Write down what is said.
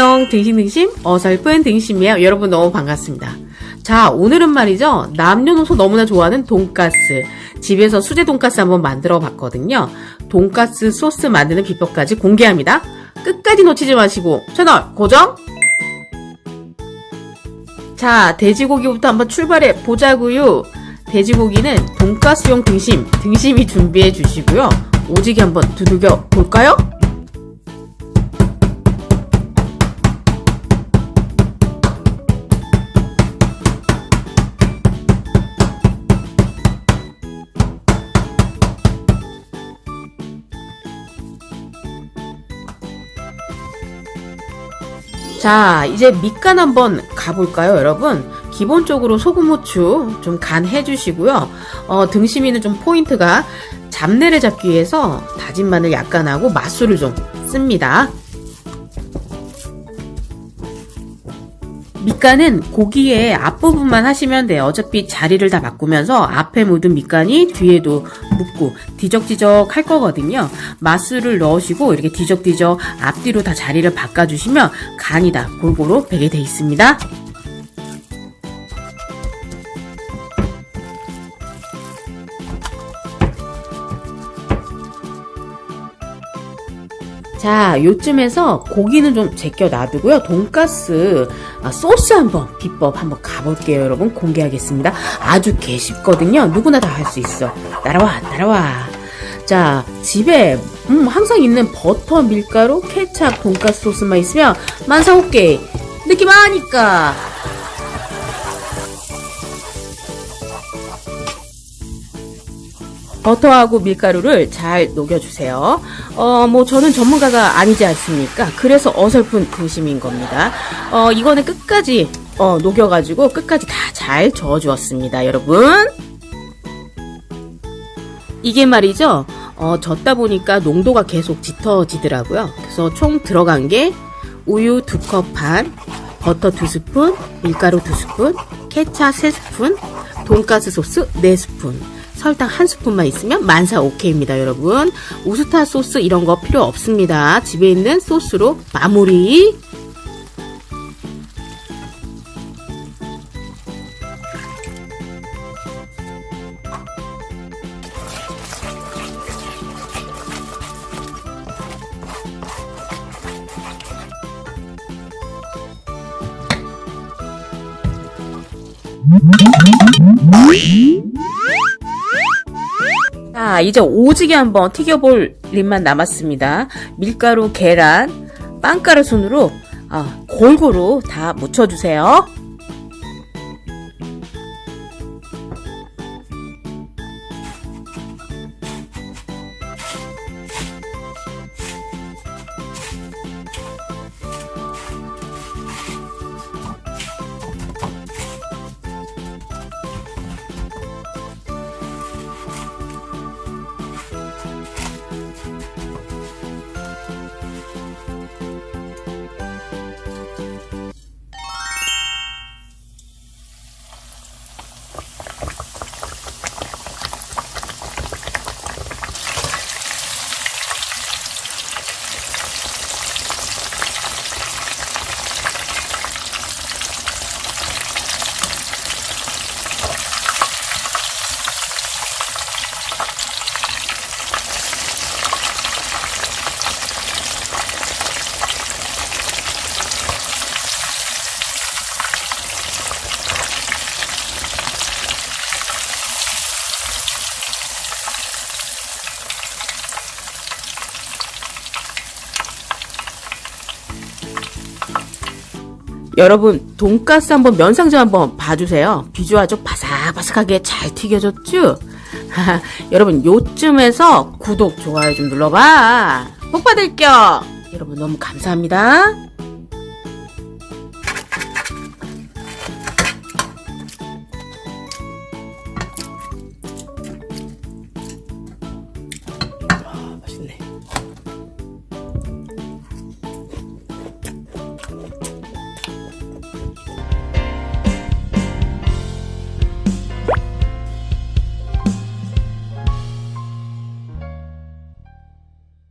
안녕 등심등심 어설픈 등심이에요. 여러분 너무 반갑습니다. 자 오늘은 말이죠. 남녀노소 너무나 좋아하는 돈가스. 집에서 수제 돈가스 한번 만들어 봤거든요. 돈가스 소스 만드는 비법까지 공개합니다. 끝까지 놓치지 마시고 채널 고정! 자 돼지고기부터 한번 출발해 보자고요. 돼지고기는 돈가스용 등심 등심이 준비해 주시고요. 오지게 한번 두들겨 볼까요? 자, 이제 밑간 한번 가볼까요, 여러분? 기본적으로 소금, 후추 좀 간 해주시고요. 어, 등심이는 좀 포인트가 잡내를 잡기 위해서 다진 마늘 약간 하고 맛술을 좀 씁니다. 밑간은 고기의 앞부분만 하시면 돼요. 어차피 자리를 다 바꾸면서 앞에 묻은 밑간이 뒤에도 묻고 뒤적뒤적 할 거거든요. 맛술을 넣으시고 이렇게 뒤적뒤적 앞뒤로 다 자리를 바꿔주시면 간이 다 골고루 배게 돼 있습니다. 자, 요쯤에서 고기는 좀 제껴 놔두고요. 돈가스 아, 소스 한번 비법 한번 가볼게요, 여러분. 공개하겠습니다. 아주 개 쉽거든요. 누구나 다 할 수 있어. 따라와, 따라와. 자, 집에 음, 항상 있는 버터, 밀가루, 케찹, 돈가스 소스만 있으면 만사 오케이. 느낌 아니까. 버터하고 밀가루를 잘 녹여주세요. 어, 뭐, 저는 전문가가 아니지 않습니까? 그래서 어설픈 등심인 겁니다. 어, 이거는 끝까지, 어, 녹여가지고 끝까지 다 잘 저어주었습니다, 여러분. 이게 말이죠, 어, 젓다 보니까 농도가 계속 짙어지더라고요. 그래서 총 들어간 게 우유 두컵 반, 버터 두 스푼, 밀가루 두 스푼, 케찹 세 스푼, 돈가스 소스 네 스푼. 설탕 한 스푼만 있으면 만사 오케이입니다, 여러분. 우스타 소스 이런 거 필요 없습니다. 집에 있는 소스로 마무리. 자, 이제 오지게 한번 튀겨볼 일만 남았습니다. 밀가루, 계란, 빵가루 순으로 아, 골고루 다 묻혀주세요. 여러분 돈가스 한번 면상좀 한번 봐주세요. 비주얼 아주 바삭바삭하게 잘 튀겨졌죠? 여러분 요쯤에서 구독 좋아요 좀 눌러봐. 복 받을게요. 여러분 너무 감사합니다.